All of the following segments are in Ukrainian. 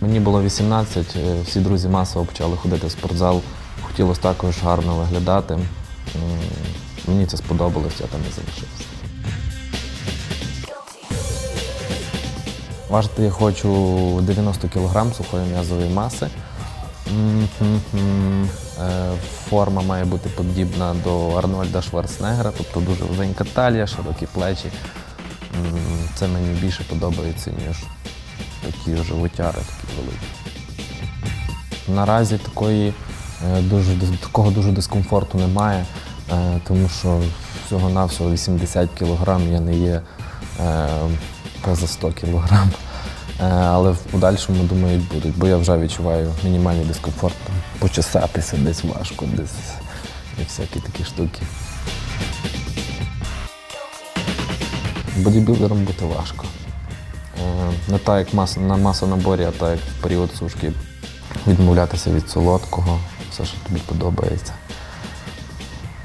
Мені було 18, е, всі друзі масово почали ходити в спортзал. Хотілося також гарно виглядати. Мені це сподобалось, я там і залишився. Важити я хочу 90 кг сухої м'язової маси. Е, Форма має бути подібна до Арнольда Шварценеггера, тобто дуже вузенька талія, широкі плечі. Це мені більше подобається, ніж такі животяри, такі великі. Наразі такої, е, дуже, такого дуже дискомфорту немає, е, тому що всього-навсього 80 кг я не є е, поза 100 кг. Але в подальшому, думаю, будуть, бо я вже відчуваю мінімальний дискомфорт. Почесатися десь важко, десь і всякі такі штуки. Бодібілдером бути важко. Е, Не так, як мас, на масонаборі, а так як в період сушки. Відмовлятися від солодкого, все, що тобі подобається.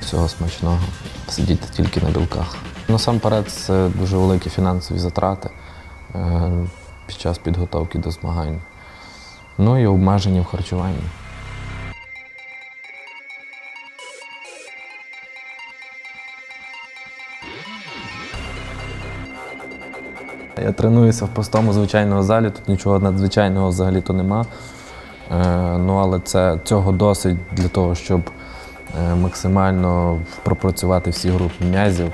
Всього смачного. Сидіти тільки на білках. Насамперед, це дуже великі фінансові затрати е, під час підготовки до змагань. Ну і обмеження в харчуванні. Я тренуюся в простому звичайному залі, тут нічого надзвичайного взагалі то нема. Е, ну, але це, цього досить для того, щоб е, максимально пропрацювати всі групи м'язів.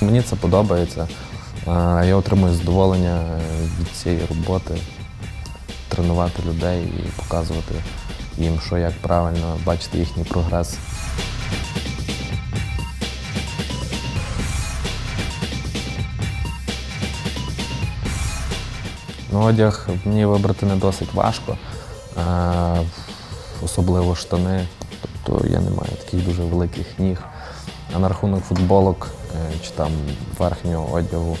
Мені це подобається. Е, Я отримую задоволення від цієї роботи, тренувати людей і показувати їм, що як правильно, бачити їхній прогрес. Ну, одяг мені вибрати не досить важко, е, особливо штани. Тобто я не маю таких дуже великих ніг. А на рахунок футболок е, чи там верхнього одягу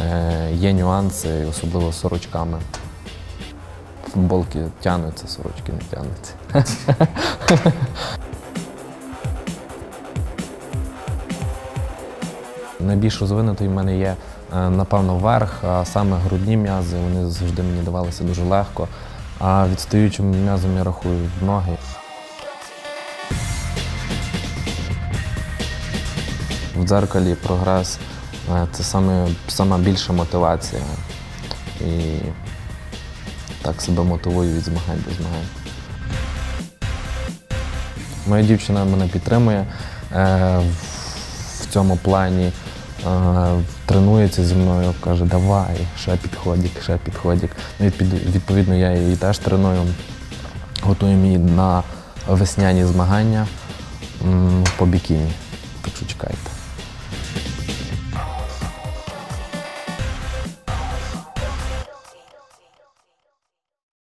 е, є нюанси, особливо з сорочками. Футболки тягнуться, сорочки не тягнуться. Найбільш розвинутий в мене є, е, напевно, верх, а саме грудні м'язи, вони завжди мені давалися дуже легко. А відстаючим м'язом я рахую ноги. В дзеркалі прогрес е, це саме, сама більша мотивація. І так себе мотивую від змагань до змагань. Моя дівчина мене підтримує е, в- цьому плані. Е, тренується зі мною, каже, давай, ще підходик, ще підходик. Ну, Відповідно, я її теж треную. Готуємо її на весняні змагання по бікіні. Так що чекайте.